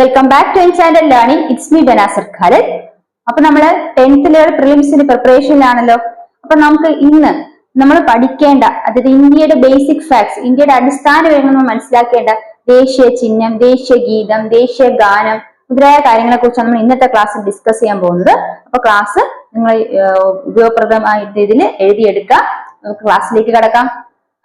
Welcome back to എൻസാൻഡ് learning it's me Banasar Khalid അപ്പൊ നമ്മൾ ടെൻത്തിലെ പ്രിലിംസിന് പ്രിപ്പറേഷനിലാണല്ലോ അപ്പൊ നമുക്ക് ഇന്ന് നമ്മൾ പഠിക്കേണ്ട അതായത് ഇന്ത്യയുടെ ബേസിക് ഫാക്ട്സ് ഇന്ത്യയുടെ അടിസ്ഥാന വിവരങ്ങൾ നമ്മൾ മനസ്സിലാക്കേണ്ട ദേശീയ ചിഹ്നം ദേശീയ ഗീതം ദേശീയ ഗാനം മുതലായ കാര്യങ്ങളെ കുറിച്ചാണ് നമ്മൾ ഇന്നത്തെ ക്ലാസ്സിൽ ഡിസ്കസ് ചെയ്യാൻ പോകുന്നത്. അപ്പൊ ക്ലാസ് നിങ്ങൾ ഉപയോഗപ്രദമായ രീതിയിൽ എഴുതിയെടുക്കാം ക്ലാസ്സിലേക്ക് കടക്കാം.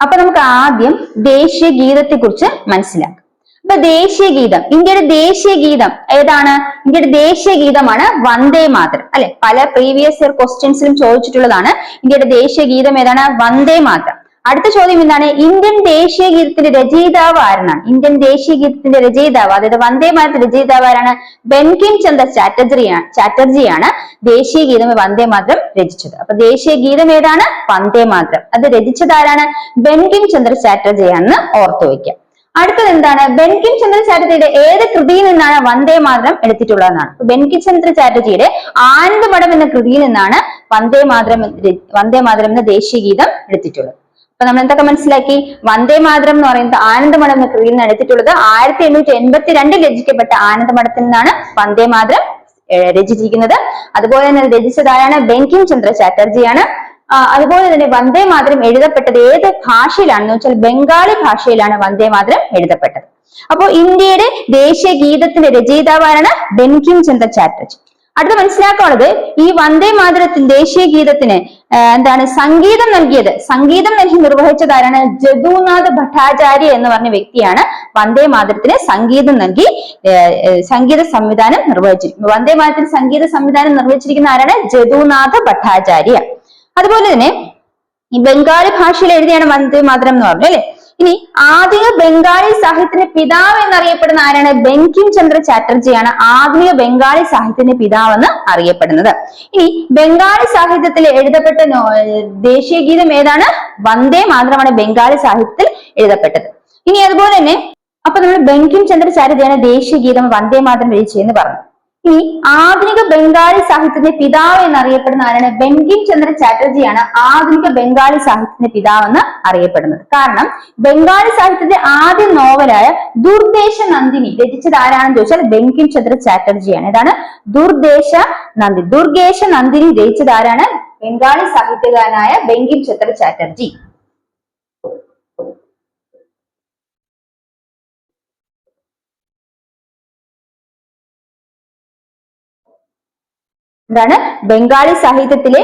അപ്പൊ നമുക്ക് ആദ്യം ദേശീയ ഗീതത്തെ കുറിച്ച് മനസ്സിലാക്കാം. അപ്പൊ ദേശീയ ഗീതം ഇന്ത്യയുടെ ദേശീയ ഗീതം ഏതാണ്? ഇന്ത്യയുടെ ദേശീയ ഗീതമാണ് വന്ദേ മാതരം അല്ലെ? പല പ്രീവിയസ് ഇയർ ക്വസ്റ്റ്യൻസിലും ചോദിച്ചിട്ടുള്ളതാണ്. ഇന്ത്യയുടെ ദേശീയ ഗീതം ഏതാണ്? വന്ദേ മാതരം. അടുത്ത ചോദ്യം എന്താണ്? ഇന്ത്യൻ ദേശീയ ഗീതത്തിന്റെ രചയിതാവ് ആരാണ് ഇന്ത്യൻ ദേശീയ ഗീതത്തിന്റെ രചയിതാവ് അതായത് വന്ദേ മാതരം രചയിതാവ് ആരാണ്? ബെൻകിം ചന്ദ്ര ചാറ്റർജിയാണ് ചാറ്റർജിയാണ് ദേശീയ ഗീതം വന്ദേ മാതരം രചിച്ചത്. അപ്പൊ ദേശീയ ഗീതം ഏതാണ്? വന്ദേ മാതരം. അത് രചിച്ചത് ആരാണ്? ബെൻകിം ചന്ദ്ര ചാറ്റർജിയാണെന്ന് ഓർത്തു വയ്ക്കുക അടുത്തത് എന്താണ് ബെൻകിം ചന്ദ്ര ചാറ്റർജിയുടെ ഏത് കൃതിയിൽ നിന്നാണ് വന്ദേ മാതരം എടുത്തിട്ടുള്ളതെന്നാണ്. ബെൻകിം ചന്ദ്ര ചാറ്റർജിയുടെ ആനന്ദമഠം എന്ന കൃതിയിൽ നിന്നാണ് വന്ദേ മാതരം വന്ദേ മാതരം എന്ന ദേശീയ ഗീതം എടുത്തിട്ടുള്ളത്. അപ്പൊ നമ്മൾ എന്തൊക്കെ മനസ്സിലാക്കി? വന്ദേ മാതരം എന്ന് പറയുന്നത് ആനന്ദമഠം എന്ന കൃതിയിൽ നിന്ന് എടുത്തിട്ടുള്ളത്. ആയിരത്തി എണ്ണൂറ്റി എൺപത്തി രണ്ടിൽ രചിക്കപ്പെട്ട ആനന്ദമഠത്തിൽ നിന്നാണ് വന്ദേ മാതരം രചിച്ചിരിക്കുന്നത്. അതുപോലെ തന്നെ രചിച്ചതാരാണ്? ബെൻകിം ചന്ദ്ര ചാറ്റർജിയാണ്. അതുപോലെ തന്നെ വന്ദേ മാതരം എഴുതപ്പെട്ടത് ഏത് ഭാഷയിലാണെന്ന് വെച്ചാൽ ബംഗാളി ഭാഷയിലാണ് വന്ദേ മാതരം എഴുതപ്പെട്ടത്. അപ്പോൾ ഇന്ത്യയുടെ ദേശീയ ഗീതത്തിന്റെ രചയിതാവാരാണ് ബെൻകിം ചന്ദ്ര ചാറ്റർജി. അടുത്ത മനസ്സിലാക്കാനുള്ളത് ഈ വന്ദേ മാതരത്തിന് ദേശീയ ഗീതത്തിന് എന്താണ് സംഗീതം നൽകിയത്? സംഗീതം നൽകി നിർവഹിച്ചതാരാണ്? ജദുനാഥ് ഭട്ടാചാര്യ എന്ന് പറഞ്ഞ വ്യക്തിയാണ് വന്ദേ മാതരത്തിന് സംഗീതം നൽകി സംഗീത സംവിധാനം നിർവഹിച്ചിരിക്കുന്നത് വന്ദേ മാതരത്തിന് സംഗീത സംവിധാനം നിർവഹിച്ചിരിക്കുന്ന ആരാണ്? ജദുനാഥ് ഭട്ടാചാര്യ. അതുപോലെ തന്നെ ഈ ബംഗാളി ഭാഷയിൽ എഴുതിയാണ് വന്ദേ മാതരം എന്ന് പറഞ്ഞു അല്ലെ? ഇനി ആധുനിക ബംഗാളി സാഹിത്യത്തിന്റെ പിതാവ് എന്നറിയപ്പെടുന്ന ആരാണ്? ബങ്കിം ചന്ദ്ര ചാറ്റർജിയാണ് ആധുനിക ബംഗാളി സാഹിത്യത്തിന്റെ പിതാവ് എന്ന് അറിയപ്പെടുന്നത്. ഇനി ബംഗാളി സാഹിത്യത്തിൽ എഴുതപ്പെട്ട ദേശീയ ഗീതം ഏതാണ്? വന്ദേ മാതരമാണ് ബംഗാളി സാഹിത്യത്തിൽ എഴുതപ്പെട്ടത്. ഇനി അതുപോലെ തന്നെ അപ്പൊ നമ്മൾ ബങ്കിം ചന്ദ്ര ചാറ്റർജിയാണ് ദേശീയ ഗീതം വന്ദേ മാതരം എഴുതിയെന്ന് പറഞ്ഞു. ഇനി ആധുനിക ബംഗാളി സാഹിത്യത്തിന്റെ പിതാവ് എന്നറിയപ്പെടുന്ന ആരാണ്? ബങ്കിം ചന്ദ്ര ചാറ്റർജിയാണ് ആധുനിക ബംഗാളി സാഹിത്യത്തിന്റെ പിതാവ് എന്ന് അറിയപ്പെടുന്നത്. കാരണം ബംഗാളി സാഹിത്യത്തിന്റെ ആദ്യ നോവലായ ദുർദേശ നന്ദിനി രചിച്ചത് ആരാണെന്ന് ചോദിച്ചാൽ ബങ്കിം ചന്ദ്ര ചാറ്റർജിയാണ്. ഇതാണ് ദുർദേശ നന്ദി. ദുർഗേശ നന്ദിനി രചിച്ചത് ആരാണ്? ബംഗാളി സാഹിത്യകാരനായ ബങ്കിം ചന്ദ്ര ചാറ്റർജി. എന്താണ്? ബംഗാളി സാഹിത്യത്തിലെ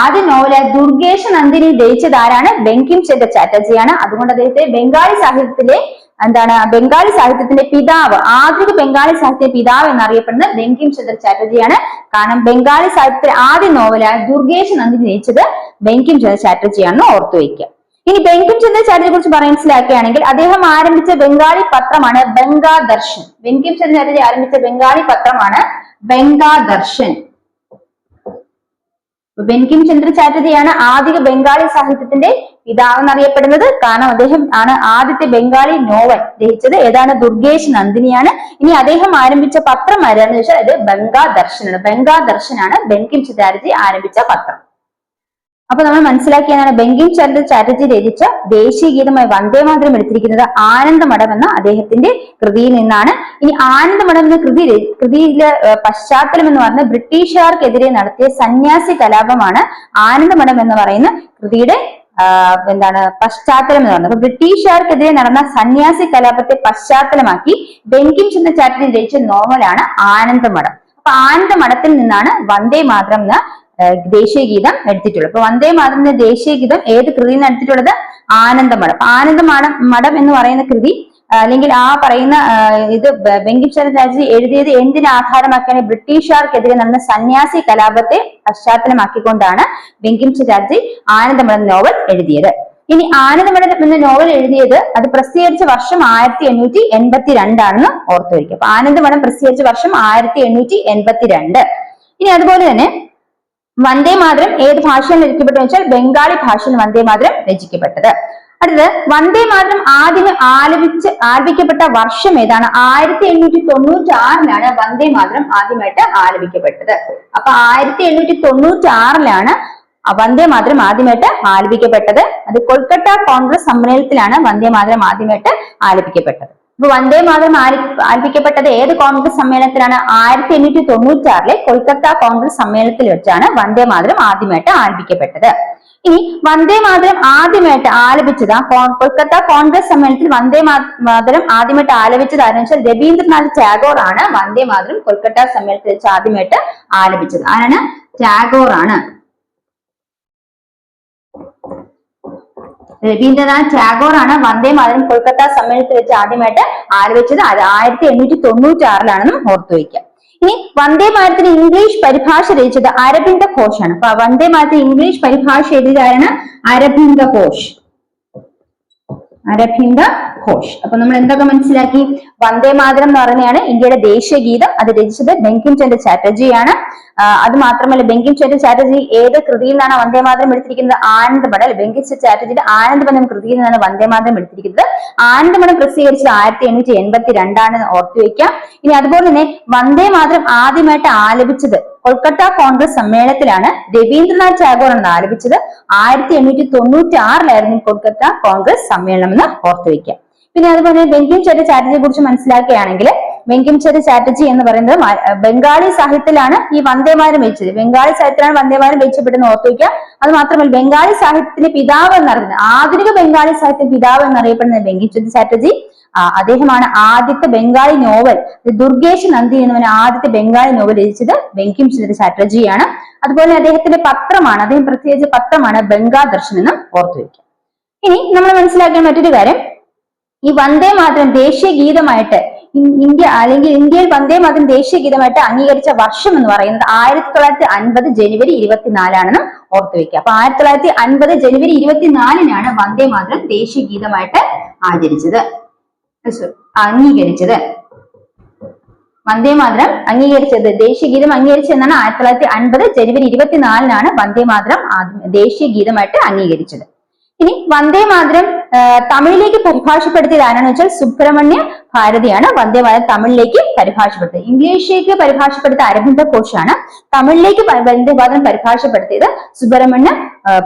ആദ്യ നോവല ദുർഗേഷ് നന്ദിനി രചിച്ചത് ആരാണ്? ബങ്കിം ചന്ദ്ര ചാറ്റർജിയാണ്. അതുകൊണ്ട് അദ്ദേഹത്തെ ബംഗാളി സാഹിത്യത്തിലെ എന്താണ്? ബംഗാളി സാഹിത്യത്തിന്റെ പിതാവ് ആധുനിക ബംഗാളി സാഹിത്യ പിതാവ് എന്നറിയപ്പെടുന്ന ബെങ്കിം ചന്ദ്ര ചാറ്റർജിയാണ്. കാരണം ബംഗാളി സാഹിത്യത്തിലെ ആദ്യ നോവലായ ദുർഗേഷ് നന്ദിനി രചിച്ചത് ബെങ്കിം ചന്ദ്ര ചാറ്റർജിയാണെന്ന് ഓർത്തു വയ്ക്കുക. ഇനി ബെങ്കിം ചന്ദ്ര ചാറ്റർജിയെ കുറിച്ച് മനസ്സിലാക്കുകയാണെങ്കിൽ അദ്ദേഹം ആരംഭിച്ച ബംഗാളി പത്രമാണ് ബംഗാദർശൻ. ബെങ്കിം ചന്ദ്ര ചാറ്റർജി ആരംഭിച്ച ബംഗാളി പത്രമാണ് ബംഗാ ബെൻകിം ചന്ദ്ര ചാറ്റർജിയാണ് ആദ്യ ബംഗാളി സാഹിത്യത്തിന്റെ പിതാവെന്ന് അറിയപ്പെടുന്നത് കാരണം അദ്ദേഹം ആണ് ആദ്യത്തെ ബംഗാളി നോവൽ രചിച്ചത്. ഏതാണ്? ദുർഗേഷ് നന്ദിനിയാണ്. ഇനി അദ്ദേഹം ആരംഭിച്ച പത്രം ആരാന്ന് വെച്ചാൽ അത് ബംഗാ ദർശനാണ്. ബംഗാ ദർശനാണ് ബെൻകിം ചാറ്റർജി ആരംഭിച്ച പത്രം. അപ്പൊ നമ്മൾ മനസ്സിലാക്കിയതാണ് ബങ്കിം ചന്ദ്ര ചാറ്റർജി രചിച്ച ദേശീയ ഗീതമായി വന്ദേ മാതരം എടുത്തിരിക്കുന്നത് ആനന്ദമഠം എന്ന അദ്ദേഹത്തിന്റെ കൃതിയിൽ നിന്നാണ്. ഇനി ആനന്ദമഠം എന്ന കൃതി കൃതിയിലെ പശ്ചാത്തലം എന്ന് പറഞ്ഞ ബ്രിട്ടീഷുകാർക്കെതിരെ നടത്തിയ സന്യാസി കലാപമാണ് ആനന്ദമഠം എന്ന് പറയുന്ന കൃതിയുടെ എന്താണ് പശ്ചാത്തലം എന്ന് പറയുന്നത്. ബ്രിട്ടീഷുകാർക്കെതിരെ നടന്ന സന്യാസി കലാപത്തെ പശ്ചാത്തലമാക്കി ബെങ്കിം ചന്ദ്ര ചാറ്റർജി രചിച്ച നോവലാണ് ആനന്ദമഠം. അപ്പൊ ആനന്ദമഠത്തിൽ നിന്നാണ് വന്ദേ മാതരം എന്ന ഏഹ് ദേശീയ ഗീതം എടുത്തിട്ടുള്ളത് അപ്പൊ വന്ദേ മാതൃന്റെ ദേശീയഗീതം ദേശീയ ഗീതം ഏത് കൃതിയിൽ നിന്ന് എടുത്തിട്ടുള്ളത്? ആനന്ദമഠം. അപ്പൊ ആനന്ദമഠം മഠം എന്ന് പറയുന്ന കൃതി അല്ലെങ്കിൽ ആ പറയുന്ന ഇത് ബ- രാജി എഴുതിയത് എന്തിനെ ആധാരമാക്കിയാണ്? ബ്രിട്ടീഷുകാർക്കെതിരെ നടന്ന സന്യാസി കലാപത്തെ പശ്ചാത്തലമാക്കിക്കൊണ്ടാണ് ബങ്കിം ചാറ്റർജി ആനന്ദമഠം നോവൽ എഴുതിയത്. ഇനി ആനന്ദമഠം എന്ന നോവൽ എഴുതിയത് അത് പ്രസിദ്ധീകരിച്ച വർഷം ആയിരത്തി എണ്ണൂറ്റി എൺപത്തി രണ്ടാണെന്ന് ഓർത്തു വയ്ക്കും അപ്പൊ ആനന്ദമഠം പ്രസിദ്ധീകരിച്ച വർഷം ആയിരത്തി എണ്ണൂറ്റി എൺപത്തി രണ്ട് ഇനി അതുപോലെ തന്നെ വന്ദേ മാതരം ഏത് ഭാഷയിൽ രചിക്കപ്പെട്ടു വെച്ചാൽ ബംഗാളി ഭാഷയിൽ വന്ദേ മാതരം രചിക്കപ്പെട്ടത്. അടുത്തത് വന്ദേ മാതരം ആദ്യം ആലപിച്ച് ആലപിക്കപ്പെട്ട വർഷം ഏതാണ്? ആയിരത്തി എണ്ണൂറ്റി തൊണ്ണൂറ്റി ആറിലാണ് വന്ദേ മാതരം ആദ്യമായിട്ട് ആലപിക്കപ്പെട്ടത്. അപ്പൊ ആയിരത്തി എണ്ണൂറ്റി തൊണ്ണൂറ്റി ആറിലാണ് വന്ദേ മാതരം ആദ്യമായിട്ട് ആലപിക്കപ്പെട്ടത്. അത് കൊൽക്കത്ത കോൺഗ്രസ് സമ്മേളനത്തിലാണ് വന്ദേ മാതരം ആദ്യമായിട്ട് ആലപിക്കപ്പെട്ടത്. ഇപ്പൊ വന്ദേ മാതരം ആരംഭിക്കപ്പെട്ടത് ഏത് കോൺഗ്രസ് സമ്മേളനത്തിലാണ്? ആയിരത്തി എണ്ണൂറ്റി തൊണ്ണൂറ്റി ആറിലെ കൊൽക്കത്ത കോൺഗ്രസ് സമ്മേളനത്തിൽ വെച്ചാണ് വന്ദേ മാതരം ആദ്യമായിട്ട് ആരംഭിക്കപ്പെട്ടത്. ഇനി വന്ദേ മാതരം ആദ്യമായിട്ട് ആലപിച്ചത് കൊൽക്കത്ത കോൺഗ്രസ് സമ്മേളനത്തിൽ വന്ദേ മാതരം ആദ്യമായിട്ട് ആലപിച്ചത് ആരെന്ന് വെച്ചാൽ രവീന്ദ്രനാഥ് ടാഗോർ ആണ് വന്ദേ മാതരം കൊൽക്കത്ത സമ്മേളനത്തിൽ വെച്ച് ആദ്യമായിട്ട് ആലപിച്ചത്. ആരാണ്? ടാഗോർ ആണ് രവീന്ദ്രനാഥ് ടാഗോർ ആണ് വന്ദേ മാതരം കൊൽക്കത്ത സമ്മേളനത്തിൽ വെച്ച് ആദ്യമായിട്ട് ആലോചിച്ചത് അത് ആയിരത്തി എണ്ണൂറ്റി തൊണ്ണൂറ്റി ആറിലാണെന്നും ഓർത്തു വയ്ക്കുക ഇനി വന്ദേ മാതരത്തിന് ഇംഗ്ലീഷ് പരിഭാഷ രചിച്ചത് അരബിന്ദ ഘോഷാണ്. അപ്പൊ വന്ദേ മാതരത്തിന് ഇംഗ്ലീഷ് പരിഭാഷ എഴുതിയതാരാണ് അരബിന്ദ ഘോഷ്. അരബിന്ദ ഘോഷ്. അപ്പൊ നമ്മൾ എന്തൊക്കെ മനസ്സിലാക്കി? വന്ദേ മാതരം എന്ന് പറയുന്നതാണ് ഇന്ത്യയുടെ ദേശീയ ഗീതം. അത് രചിച്ചത് ബെങ്കിം ചന്ദ്ര ചാറ്റർജിയാണ്. അത് മാത്രമല്ല ബെങ്കിം ചന്ദ്ര ചാറ്റർജി ഏത് കൃതിയിൽ നിന്നാണ് വന്ദേ മാതരം എടുത്തിരിക്കുന്നത്? ആനന്ദമഠം അല്ലെ? ബെങ്കിം ചാറ്റർജിയുടെ ആനന്ദമഠം കൃതിയിൽ നിന്നാണ് വന്ദേ മാതരം എടുത്തിരിക്കുന്നത്. ആനന്ദമഠം പ്രസിദ്ധീകരിച്ചത് ആയിരത്തി എണ്ണൂറ്റി എൺപത്തി രണ്ടാണ് ഓർത്തു വയ്ക്കാം ഇനി അതുപോലെ തന്നെ വന്ദേ മാതരം ആദ്യമായിട്ട് ആലപിച്ചത് കൊൽക്കത്ത കോൺഗ്രസ് സമ്മേളനത്തിലാണ് രവീന്ദ്രനാഥ് ടാഗോർ എന്ന് ആലപിച്ചത്. ആയിരത്തി എണ്ണൂറ്റി തൊണ്ണൂറ്റി ആറിലായിരുന്നു കൊൽക്കത്ത കോൺഗ്രസ് സമ്മേളനം എന്ന് ഓർത്തു വെക്കാം പിന്നെ അതുപോലെ ബെങ്കിം ചേട്ട ചാറ്റർജിയെ കുറിച്ച് മനസ്സിലാക്കുകയാണെങ്കിൽ ബങ്കിം ചന്ദ്ര ചാറ്റർജി എന്ന് പറയുന്നത് ബംഗാളി സാഹിത്യത്തിലാണ് ഈ വന്ദേമാരം വെച്ചത് ബംഗാളി സാഹിത്യത്തിലാണ് വന്ദേമാരം വെച്ചപ്പെടുന്ന ഓർത്തു വയ്ക്കുക. അത് മാത്രമല്ല ബംഗാളി സാഹിത്യത്തിന്റെ പിതാവ് എന്നറിയുന്നത് ആധുനിക ബംഗാളി സാഹിത്യ പിതാവ് എന്നറിയപ്പെടുന്നത് വെങ്കിംചരി ചാറ്റർജി. അദ്ദേഹമാണ് ആദ്യത്തെ ബംഗാളി നോവൽ ദുർഗേഷ് നന്ദി എന്നവൻ ആദ്യത്തെ ബംഗാളി നോവൽ രചിച്ചത് വെങ്കിം ചന്ദ്ര ചാറ്റർജിയാണ്. അതുപോലെ അദ്ദേഹത്തിന്റെ പത്രമാണ് അദ്ദേഹം പ്രത്യേകിച്ച് പത്രമാണ് ബംഗാ ദർശൻ എന്ന് ഓർത്തു വയ്ക്കുക. ഇനി നമ്മൾ മനസ്സിലാക്കിയ മറ്റൊരു കാര്യം. ഈ വന്ദേ മാതരം ദേശീയ ഗീതമായിട്ട് ഇന്ത്യ അല്ലെങ്കിൽ ഇന്ത്യയിൽ വന്ദേ മതം ദേശീയ ഗീതമായിട്ട് അംഗീകരിച്ച വർഷം എന്ന് പറയുന്നത് ആയിരത്തി തൊള്ളായിരത്തി അൻപത് ജനുവരി ഇരുപത്തിനാലാണെന്ന് ഓർത്തു വെക്കുക. അപ്പൊ ആയിരത്തി തൊള്ളായിരത്തി അൻപത് ജനുവരി ഇരുപത്തിനാലിനാണ് വന്ദേ മാതരം ദേശീയ ഗീതമായിട്ട് ആചരിച്ചത്. അംഗീകരിച്ചത്. വന്ദേ മാതരം അംഗീകരിച്ചത്. ദേശീയ ഗീതം അംഗീകരിച്ചത് എന്നാണ് ആയിരത്തി തൊള്ളായിരത്തി അൻപത് ജനുവരി ഇരുപത്തിനാലിനാണ് വന്ദേ മാതരം ആദ്യം ദേശീയ ഗീതമായിട്ട് അംഗീകരിച്ചത്. ഇനി വന്ദേ മാതരം തമിഴിലേക്ക് പരിഭാഷപ്പെടുത്തിയത് ആരാണെന്ന് വെച്ചാൽ സുബ്രഹ്മണ്യ ഭാരതിയാണ്. വന്ദേ മാതരം തമിഴിലേക്ക് പരിഭാഷപ്പെടുത്തിയത്. ഇംഗ്ലീഷിലേക്ക് പരിഭാഷപ്പെടുത്തിയ അരവിന്ദ ഘോഷാണ് തമിഴിലേക്ക് വന്ദേഭാരതം പരിഭാഷപ്പെടുത്തിയത് സുബ്രഹ്മണ്യ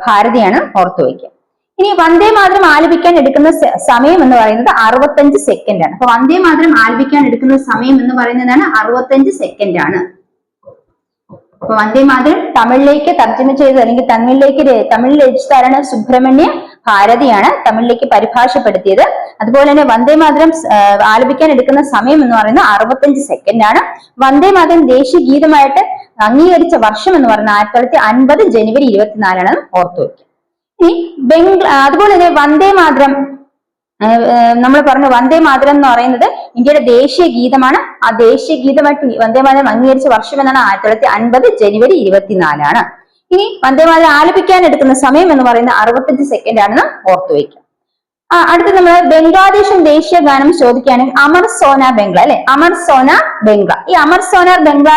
ഭാരതിയാണ് ഓർത്തു വയ്ക്കുക. ഇനി വന്ദേ മാതരം ആലപിക്കാൻ എടുക്കുന്ന സമയം എന്ന് പറയുന്നത് അറുപത്തഞ്ച് സെക്കൻഡ് ആണ്. അപ്പൊ വന്ദേ മാതരം ആലപിക്കാൻ എടുക്കുന്ന സമയം എന്ന് പറയുന്നതാണ് അറുപത്തഞ്ച് സെക്കൻഡ് ആണ്. അപ്പൊ വന്ദേ മാതരം തമിഴിലേക്ക് തർജമ ചെയ്തത് അല്ലെങ്കിൽ തമിഴിലേക്ക് തമിഴിൽ രചിച്ചതാരാണ് സുബ്രഹ്മണ്യ. ഭാരതിയാണ് തമിഴിലേക്ക് പരിഭാഷപ്പെടുത്തിയത്. അതുപോലെ തന്നെ വന്ദേ മാതരം ആലപിക്കാൻ എടുക്കുന്ന സമയം എന്ന് പറയുന്നത് അറുപത്തഞ്ച് സെക്കൻഡ് ആണ്. വന്ദേ മാതരം ദേശീയ ഗീതമായിട്ട് അംഗീകരിച്ച വർഷം എന്ന് പറയുന്നത് ആയിരത്തി തൊള്ളായിരത്തി അൻപത് ജനുവരി ഇരുപത്തിനാലാണ് ഓർത്തു വയ്ക്കുക. ഇനി ബംഗ്ല അതുപോലെ തന്നെ വന്ദേ മാതരം നമ്മൾ പറഞ്ഞു വന്ദേ മാതരം എന്ന് പറയുന്നത് ഇന്ത്യയുടെ ദേശീയ ഗീതമാണ്. ആ ദേശീയ ഗീതമായിട്ട് വന്ദേ മാതരം അംഗീകരിച്ച വർഷം എന്നാണ് ആയിരത്തി തൊള്ളായിരത്തി അൻപത് ജനുവരി ഇരുപത്തിനാലാണ്. ഇനി വന്ദേമാതരം ആലപിക്കാൻ എടുക്കുന്ന സമയം എന്ന് പറയുന്നത് അറുപത്തഞ്ച് സെക്കൻഡ് ആണെന്ന് ഓർത്തു ആ, അടുത്ത് നമ്മൾ ബംഗ്ലാദേശൻ ദേശീയ ഗാനം ചോദിക്കുകയാണെങ്കിൽ അമർ സോന ബംഗ്ല അല്ലെ? അമർ സോന ബംഗ്ല. ഈ അമർ സോന ബംഗ്ല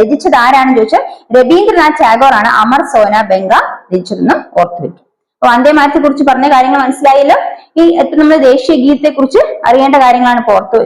രചിച്ചത് ആരാണെന്ന് ചോദിച്ചാൽ രവീന്ദ്രനാഥ് ടാഗോർ ആണ് അമർ സോന ബംഗ്ല രചിച്ചതെന്ന് ഓർത്തു വെക്കും അപ്പൊ വന്ദേ മാതരത്തെ കുറിച്ച് പറഞ്ഞ കാര്യങ്ങൾ മനസ്സിലായല്ലോ? ഈ നമ്മൾ ദേശീയ ഗീതത്തെ കുറിച്ച് അറിയേണ്ട കാര്യങ്ങളാണ് പുറത്ത്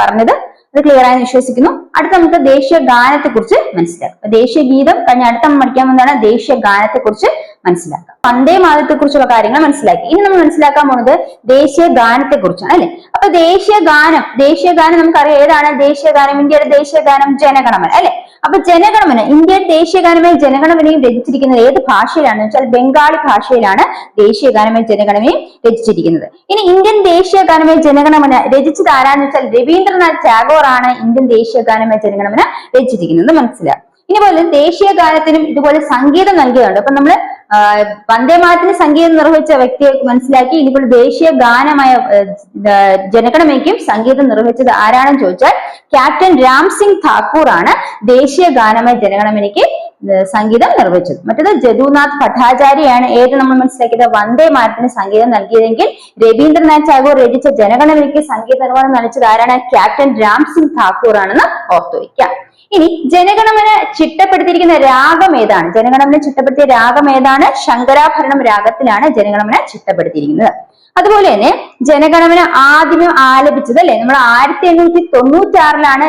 പറഞ്ഞത്. അത് ക്ലിയർ ആയെന്ന് വിശ്വസിക്കുന്നു. അടുത്ത നമുക്ക് ദേശീയ ഗാനത്തെ കുറിച്ച് മനസ്സിലാക്കാം ദേശീയ ഗീതം കഴിഞ്ഞ അടുത്ത പഠിക്കാൻ പോകുന്നതാണ് ദേശീയ ഗാനത്തെ കുറിച്ച് മനസ്സിലാക്കാം. വന്ദേ മാതരത്തെ കുറിച്ചുള്ള കാര്യങ്ങൾ മനസ്സിലാക്കി. ഇനി നമ്മൾ മനസ്സിലാക്കാൻ പോകുന്നത് ദേശീയ ഗാനത്തെ കുറിച്ചാണ് അല്ലെ? അപ്പൊ ദേശീയ ഗാനം ദേശീയ ഗാനം നമുക്കറിയാം ഏതാണ്? ദേശീയ ഗാനം ഇന്ത്യയുടെ ദേശീയ ഗാനം ജനഗണമന അല്ലെ? അപ്പൊ ജനഗണമന ഇന്ത്യയുടെ ദേശീയ ഗാനമായി ജനഗണമനയും രചിച്ചിരിക്കുന്നത് ഏത് ഭാഷയിലാണെന്ന് വെച്ചാൽ ബംഗാളി ഭാഷയിലാണ് ദേശീയ ഗാനമായി ജനഗണമയും രചിച്ചിരിക്കുന്നത്. ഇനി ഇന്ത്യൻ ദേശീയ ഗാനമായി ജനഗണമന രചിച്ചത് ആരാന്ന് വെച്ചാൽ രവീന്ദ്രനാഥ് ടാഗോർ ആണ് ഇന്ത്യൻ ദേശീയ ഗാനമായി ജനഗണമന രചിച്ചിരിക്കുന്നത്. മനസ്സിലാക്കാം ഇനി പോലെ ദേശീയ ഗാനത്തിനും ഇതുപോലെ സംഗീതം നൽകിയതുണ്ട്. അപ്പൊ നമ്മൾ ആ, വന്ദേ മാതരത്തിന് സംഗീതം നിർവഹിച്ച വ്യക്തിയെ മനസ്സിലാക്കി ഇനിയിപ്പോൾ ദേശീയ ഗാനമായ ജനഗണമയ്ക്കും സംഗീതം നിർവഹിച്ചത് ആരാണെന്ന് ചോദിച്ചാൽ ക്യാപ്റ്റൻ രാം സിംഗ് താക്കൂർ ആണ് ദേശീയ ഗാനമായ ജനഗണമനയ്ക്ക് സംഗീതം നിർവഹിച്ചത്. മറ്റത് ജദുനാഥ് ഭട്ടാചാര്യയാണ് ഏത് നമ്മൾ മനസ്സിലാക്കിയത്? വന്ദേ മാരത്തിന് സംഗീതം നൽകിയതെങ്കിൽ രവീന്ദ്രനാഥ് ടാഗോർ രചിച്ച ജനഗണമനയ്ക്ക് സംഗീത നിർവഹണം നയിച്ചത് ആരാണ്? ക്യാപ്റ്റൻ രാം സിംഗ് താക്കൂർ ആണെന്ന് ഓർത്തു വയ്ക്കാം ഇനി ജനഗണമന ചിട്ടപ്പെടുത്തിയിരിക്കുന്ന രാഗം ഏതാണ്? ജനഗണമന ചിട്ടപ്പെടുത്തിയ രാഗം ഏതാണ്? ശങ്കരാഭരണം രാഗത്തിലാണ് ജനഗണമന ചിട്ടപ്പെടുത്തിയിരിക്കുന്നത്. അതുപോലെ തന്നെ ജനഗണമന ആദ്യം ആലപിച്ചത് അല്ലെ? നമ്മൾ ആയിരത്തി എണ്ണൂറ്റി തൊണ്ണൂറ്റി ആറിലാണ്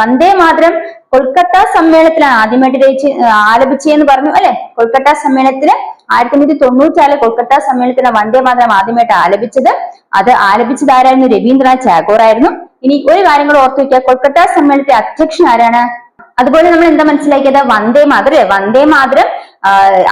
വന്ദേ മാതരം കൊൽക്കത്ത സമ്മേളനത്തിലാണ് ആദ്യമായിട്ട് ആലപിച്ചതെന്ന് പറഞ്ഞു അല്ലെ? കൊൽക്കത്ത സമ്മേളനത്തിൽ ആയിരത്തി അഞ്ഞൂറ്റി തൊണ്ണൂറ്റാൽ കൊൽക്കത്ത സമ്മേളനത്തിന് വന്ദേ മാതരം ആദ്യമായിട്ട് ആലപിച്ചത്. അത് ആലപിച്ചത് ആരായിരുന്നു? രവീന്ദ്രനാഥ് ടാഗോർ ആയിരുന്നു. ഇനി ഒരു കാര്യം കൂടെ ഓർത്തു വെക്കുക കൊൽക്കത്ത സമ്മേളനത്തെ അധ്യക്ഷൻ ആരാണ്? അതുപോലെ നമ്മൾ എന്താ മനസ്സിലാക്കിയത്? വന്ദേ മാതരം വന്ദേ മാതരം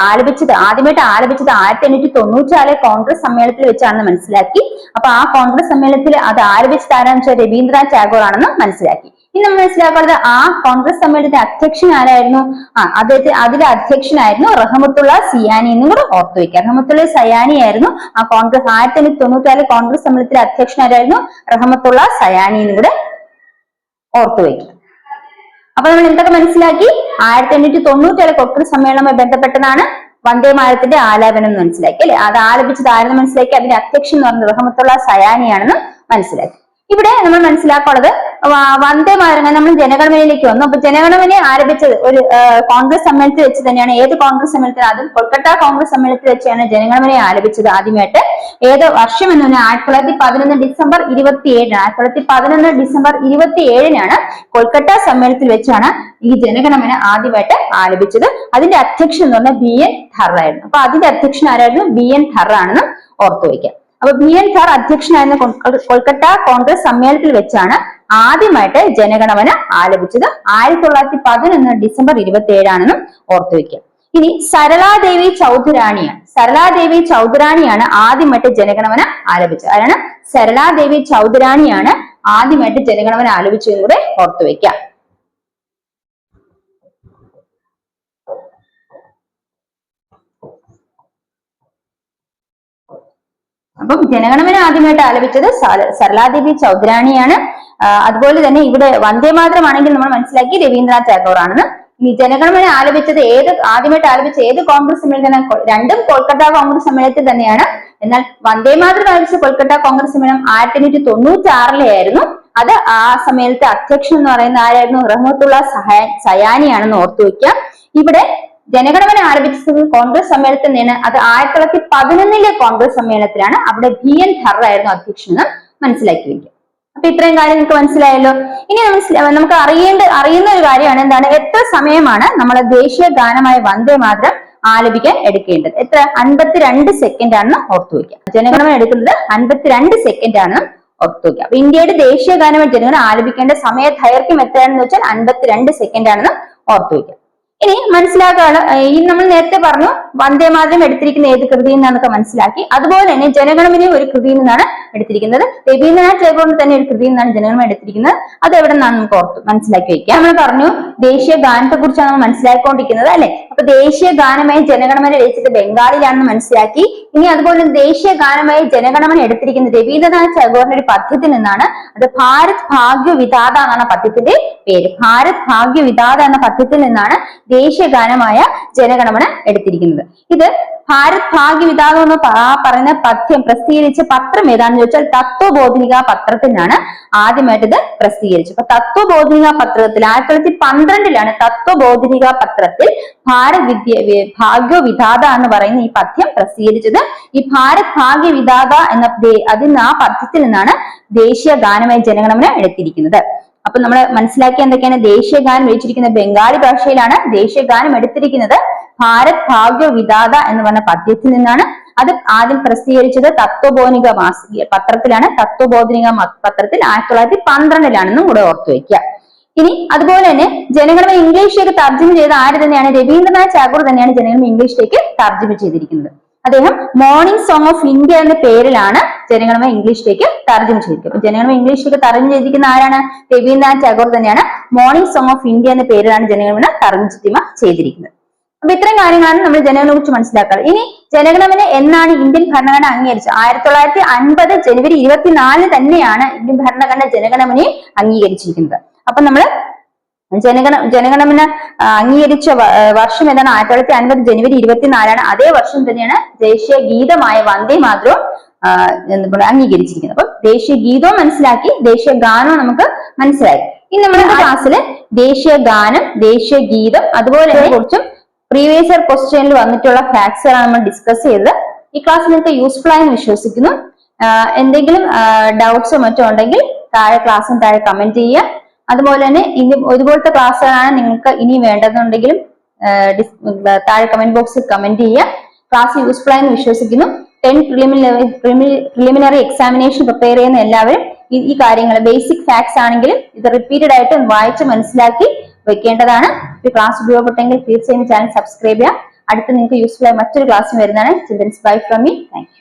ആലപിച്ചത് ആദ്യമായിട്ട് ആലപിച്ചത് ആയിരത്തി എണ്ണൂറ്റി തൊണ്ണൂറ്റാൽ കോൺഗ്രസ് സമ്മേളനത്തിൽ വെച്ചാണെന്ന് മനസ്സിലാക്കി. അപ്പൊ ആ കോൺഗ്രസ് സമ്മേളനത്തിൽ അത് ആലപിച്ചത് ആരാന്ന് വെച്ചാൽ രവീന്ദ്രനാഥ് ടാഗോർ ആണെന്ന് മനസ്സിലാക്കി. ഇനി നമ്മൾ മനസ്സിലാക്കുന്നത് ആ കോൺഗ്രസ് സമ്മേളനത്തിന്റെ അധ്യക്ഷൻ ആരായിരുന്നു? ആ അദ്ദേഹത്തെ അതിലെ അധ്യക്ഷനായിരുന്നു റഹമത്തുള്ള സിയാനി എന്നും കൂടെ ഓർത്തു വെക്കുക. റഹമത്തുള്ള സയാനി ആയിരുന്നു ആ കോൺഗ്രസ് ആയിരത്തി എണ്ണൂറ്റി തൊണ്ണൂറ്റാൽ കോൺഗ്രസ് സമ്മേളനത്തിലെ അധ്യക്ഷൻ ആരായിരുന്നു? റഹമത്തുള്ള സയാനി എന്നും കൂടെ ഓർത്തു വെക്കുക. അപ്പൊ നമ്മൾ എന്തൊക്കെ മനസ്സിലാക്കി? ആയിരത്തി എണ്ണൂറ്റി തൊണ്ണൂറ്റേഴ് കൊക്കൻ സമ്മേളനവുമായി ബന്ധപ്പെട്ടതാണ് വന്ദേ മാരത്തിന്റെ ആലാപനം എന്ന് മനസ്സിലാക്കി അല്ലെ? അത് ആലപിച്ചത് ആരെന്ന് മനസ്സിലാക്കി? അതിന്റെ അധ്യക്ഷൻ എന്ന് പറഞ്ഞത് റഹമത്തുള്ള സയാനിയാണെന്ന് മനസ്സിലാക്കി. ഇവിടെ നമ്മൾ മനസ്സിലാക്കാനുള്ളത് വ- വന്ദേ മാതരം നമ്മൾ ജനഗണമനയിലേക്ക് വന്നു. അപ്പൊ ജനഗണമനെ ആരംഭിച്ചത് ഒരു കോൺഗ്രസ് സമ്മേളനത്തിൽ വെച്ച് തന്നെയാണ്. ഏത് കോൺഗ്രസ് സമ്മേളനത്തിൽ? അതും കൊൽക്കത്ത കോൺഗ്രസ് സമ്മേളനത്തിൽ വെച്ചാണ് ജനഗണമനെ ആരംഭിച്ചത് ആദ്യമായിട്ട്. ഏത് വർഷം എന്ന് പറഞ്ഞാൽ ആയിരത്തി തൊള്ളായിരത്തി പതിനൊന്ന് ഡിസംബർ ഇരുപത്തി ഏഴിന് ആയിരത്തി തൊള്ളായിരത്തി പതിനൊന്ന് ഡിസംബർ ഇരുപത്തി ഏഴിനാണ് കൊൽക്കത്ത സമ്മേളനത്തിൽ വെച്ചാണ് ഈ ജനഗണമന ആദ്യമായിട്ട് ആലപിച്ചത്. അതിന്റെ അധ്യക്ഷൻ എന്ന് പറഞ്ഞാൽ ബി എൻ ധർ ആയിരുന്നു അപ്പൊ അതിന്റെ അധ്യക്ഷൻ ആരായിരുന്നു? ബി എൻ ധർ ആണെന്ന് ഓർത്തു വയ്ക്കാം. അപ്പൊ ബി എൻ ധർ അധ്യക്ഷനായിരുന്ന കൊൽ- കൊൽക്കത്ത കോൺഗ്രസ് സമ്മേളനത്തിൽ വെച്ചാണ് ആദ്യമായിട്ട് ജനഗണമന ആലപിച്ചത്. ആയിരത്തി തൊള്ളായിരത്തി പതിനൊന്ന് ഡിസംബർ ഇരുപത്തി ഏഴാണെന്നും ഓർത്തു വെക്കുക ഇനി സരളാദേവി ചൗധരാണിയാണ്. സരളാദേവി ചൗധരാണിയാണ് ആദ്യമായിട്ട് ജനഗണമന ആലപിച്ചത്. ആരാണ് സരളാദേവി ചൗധരാണിയാണ് ആദ്യമായിട്ട് ജനഗണമന ആലപിച്ചതും കൂടെ ഓർത്തു വെക്കാം. അപ്പം ജനഗണമന ആദ്യമായിട്ട് ആലപിച്ചത് സര- സരളാദേവി ചൗധരാണിയാണ്. അതുപോലെ തന്നെ ഇവിടെ വന്ദേ മാത്രമാണെങ്കിൽ നമ്മൾ മനസ്സിലാക്കി രവീന്ദ്രനാഥ് ടാഗോർ ആണെന്ന് ജനഗണമന ആലപിച്ചത് ഏത് ആദ്യമായിട്ട് ആലപിച്ച ഏത് കോൺഗ്രസ് സമ്മേളനം രണ്ടും കൊൽക്കത്ത കോൺഗ്രസ് സമ്മേളനത്തിൽ തന്നെയാണ്. എന്നാൽ വന്ദേ ആലപിച്ച കൊൽക്കത്ത കോൺഗ്രസ് സമ്മേളനം ആയിരത്തി എണ്ണൂറ്റി തൊണ്ണൂറ്റി ആറിലായിരുന്നു അത് ആ സമ്മേളനത്തെ അധ്യക്ഷൻ എന്ന് പറയുന്ന ആരായിരുന്നു? റഹ്മത്തുള്ള സഹായ സയാനിയാണെന്ന് ഓർത്തു വെക്കാം ഇവിടെ ജനഗണമന ആരംഭിച്ചത് കോൺഗ്രസ് സമ്മേളനത്തിൽ നിന്ന് അത് ആയിരത്തി തൊള്ളായിരത്തി പതിനൊന്നിലെ കോൺഗ്രസ് സമ്മേളനത്തിലാണ്. അവിടെ ബി എൻ ധർ ആയിരുന്നു അധ്യക്ഷൻ എന്ന് മനസ്സിലാക്കി വയ്ക്കുക അപ്പൊ ഇത്രയും കാര്യം നിങ്ങൾക്ക് മനസ്സിലായല്ലോ. ഇനി നമുക്ക് അറിയേണ്ട അറിയുന്ന ഒരു കാര്യമാണ് എന്താണ്? എത്ര സമയമാണ് നമ്മളെ ദേശീയ ഗാനമായ വന്ദേ മാതരം ആലപിക്കാൻ എടുക്കേണ്ടത്? എത്ര? അൻപത്തിരണ്ട് സെക്കൻഡ് ആണെന്ന് ഓർത്തു വയ്ക്കുക. ജനഗണമന എടുക്കുന്നത് അൻപത്തിരണ്ട് സെക്കൻഡ് ആണെന്ന് ഓർത്തു വയ്ക്കുക. അപ്പൊ ഇന്ത്യയുടെ ദേശീയ ഗാനമായി ജനഗണന ആലപിക്കേണ്ട സമയ ദൈർഘ്യം എത്രയാണെന്ന് വെച്ചാൽ അൻപത്തിരണ്ട് സെക്കൻഡ് ആണെന്ന് ഓർത്തു വയ്ക്കുക. ഇനി മനസ്സിലാക്കാണ് ഈ നമ്മൾ നേരത്തെ പറഞ്ഞു വന്ദേ മാതരം എടുത്തിരിക്കുന്ന ഏത് കൃതിയിൽ നിന്നാണെന്നൊക്കെ മനസ്സിലാക്കി. അതുപോലെ തന്നെ ജനഗണമനെ ഒരു കൃതിയിൽ നിന്നാണ് എടുത്തിരിക്കുന്നത്. രവീന്ദ്രനാഥ് ടാഗോറിന്റെ തന്നെ ഒരു കൃതിയിൽ നിന്നാണ് ജനഗണമന എടുത്തിരിക്കുന്നത്. അത് എവിടെ നിന്നാണ് നമുക്ക് ഓർത്ത് മനസ്സിലാക്കി വെക്കാം. നമ്മൾ പറഞ്ഞു ദേശീയ ഗാനത്തെ കുറിച്ചാണ് നമ്മൾ മനസ്സിലാക്കിക്കൊണ്ടിരിക്കുന്നത് അല്ലെ? അപ്പൊ ദേശീയ ഗാനമായി ജനഗണമന രചിച്ചത് ബംഗാളിലാണെന്ന് മനസ്സിലാക്കി. ഇനി അതുപോലെ ദേശീയ ഗാനമായി ജനഗണമന എടുത്തിരിക്കുന്നത് രവീന്ദ്രനാഥ് ടാഗോറിന്റെ ഒരു പദ്യത്തിൽ നിന്നാണ്. അത് ഭാരത് ഭാഗ്യ വിധാത എന്നാണ് പദ്യത്തിന്റെ പേര്. ഭാരത് ഭാഗ്യ വിധാത എന്ന പദ്യത്തിൽ നിന്നാണ് ദേശീയ ഗാനമായ ജനഗണമന എടുത്തിരിക്കുന്നത്. ഇത് ഭാരത് ഭാഗ്യ വിതാവ് എന്ന് പറയുന്ന പദ്യം പ്രസിദ്ധീകരിച്ച പത്രം ഏതാണെന്ന് ചോദിച്ചാൽ തത്വബോധിനിക പത്രത്തിനാണ് ആദ്യമായിട്ട് ഇത് പ്രസിദ്ധീകരിച്ചത്. അപ്പൊ തത്വബോധിനിക പത്രത്തിൽ ആയിരത്തി തൊള്ളായിരത്തി പന്ത്രണ്ടിലാണ് തത്വബോധിനിക പത്രത്തിൽ ഭാരത് വിദ്യ വി- ഭാഗ്യ വിധാത എന്ന് പറയുന്ന ഈ പദ്യം പ്രസിദ്ധീകരിച്ചത്. ഈ ഭാരത് ഭാഗ്യ വിധാത എന്ന അതിന് ആ പദ്യത്തിൽ നിന്നാണ് ദേശീയ ഗാനമായി ജനഗണമന എടുത്തിരിക്കുന്നത്. അപ്പൊ നമ്മൾ മനസ്സിലാക്കിയ എന്തൊക്കെയാണ്? ദേശീയ ഗാനം വെച്ചിരിക്കുന്നത് ബംഗാളി ഭാഷയിലാണ് ദേശീയ ഗാനം എടുത്തിരിക്കുന്നത്. ഭാരത് ഭാഗ്യ വിധാത എന്ന് പറഞ്ഞ പദ്യത്തിൽ നിന്നാണ് അത് ആദ്യം പ്രസിദ്ധീകരിച്ചത് തത്വബോധനിക മാസിക പത്രത്തിലാണ്. തത്വബോധനിക പത്രത്തിൽ ആയിരത്തി തൊള്ളായിരത്തി പന്ത്രണ്ടിലാണെന്നും കൂടെ ഓർത്തു വെക്കുക ഇനി അതുപോലെ തന്നെ ജനഗണമന ഇംഗ്ലീഷിലേക്ക് തർജമ ചെയ്ത ആര് തന്നെയാണ്? രവീന്ദ്രനാഥ് ടാഗോർ തന്നെയാണ് ജനഗണമന ഇംഗ്ലീഷിലേക്ക് തർജമ ചെയ്തിരിക്കുന്നത്. അദ്ദേഹം മോർണിംഗ് സോങ് ഓഫ് ഇന്ത്യ എന്ന പേരിലാണ് ജനഗണമ ഇംഗ്ലീഷിലേക്ക് തർജമ ചെയ്തിരിക്കുന്നത്. അപ്പൊ ജനഗണമ ഇംഗ്ലീഷിലേക്ക് തർജം ചെയ്തിരിക്കുന്ന ആരാണ്? രവീന്ദ്രനാഥ് ടാഗോർ തന്നെയാണ് മോർണിംഗ് സോങ് ഓഫ് ഇന്ത്യ എന്ന പേരിലാണ് ജനഗണമന തർജമ ചെയ്തിരിക്കുന്നത്. അപ്പൊ ഇത്രയും കാര്യങ്ങളാണ് നമ്മൾ ജനഗണനെ കുറിച്ച് മനസ്സിലാക്കാറ്. ഇനി ജനഗണമന എന്നാണ് ഇന്ത്യൻ ഭരണഘടന അംഗീകരിച്ചത്? ആയിരത്തി തൊള്ളായിരത്തി അൻപത് ജനുവരി ഇരുപത്തിനാലിന് തന്നെയാണ് ഇന്ത്യൻ ഭരണഘടന ജനഗണമനയെ അംഗീകരിച്ചിരിക്കുന്നത്. അപ്പൊ നമ്മൾ ജനഗണ ജനഗണമന അംഗീകരിച്ച വർഷം ഏതാണ്? ആയിരത്തി തൊള്ളായിരത്തി അൻപത് ജനുവരി ഇരുപത്തിനാലാണ് അതേ വർഷം തന്നെയാണ് ദേശീയ ഗീതമായ വന്ദേ മാതരവും അംഗീകരിച്ചിരിക്കുന്നത്. അപ്പൊ ദേശീയ ഗീതവും മനസ്സിലാക്കി ദേശീയ ഗാനവും നമുക്ക് മനസ്സിലായി. ഇനി നമ്മുടെ ക്ലാസ്സിൽ ദേശീയ ഗാനം ദേശീയ ഗീതം അതുപോലെ തന്നെ കുറിച്ചും പ്രീവിയസ് ഇയർ ക്വസ്റ്റ്യനിൽ വന്നിട്ടുള്ള ഫാക്ട്സുകളാണ് നമ്മൾ ഡിസ്കസ് ചെയ്തത്. ഈ ക്ലാസ് നിങ്ങൾക്ക് യൂസ്ഫുൾ ആയെന്ന് വിശ്വസിക്കുന്നു. എന്തെങ്കിലും ഡൗട്ട്സോ മറ്റോ ഉണ്ടെങ്കിൽ താഴെ ക്ലാസ്സിന് താഴെ കമന്റ് ചെയ്യുക. അതുപോലെ തന്നെ ഇനി ഇതുപോലത്തെ ക്ലാസ്സുകളാണ് നിങ്ങൾക്ക് ഇനി വേണ്ടതെന്നുണ്ടെങ്കിലും താഴെ കമന്റ് ബോക്സിൽ കമന്റ് ചെയ്യുക. ക്ലാസ് യൂസ്ഫുൾ ആയെന്ന് വിശ്വസിക്കുന്നു. Ten preliminary preliminary examination prepare ചെയ്യുന്ന എല്ലാവരും ഈ കാര്യങ്ങൾ ബേസിക് ഫാക്ട്സ് ആണെങ്കിലും ഇത് റിപ്പീറ്റഡ് ആയിട്ട് വായിച്ച് മനസ്സിലാക്കി വെക്കേണ്ടതാണ്. ഈ ക്ലാസ് ഉപയോഗപ്പെട്ടെങ്കിൽ തീർച്ചയായും ചാനൽ സബ്സ്ക്രൈബ് ചെയ്യാം അടുത്ത് നിങ്ങൾക്ക് യൂസ്ഫുൾ ആയ മറ്റൊരു ക്ലാസ് വരുന്നതാണ്. Children's bye from me thank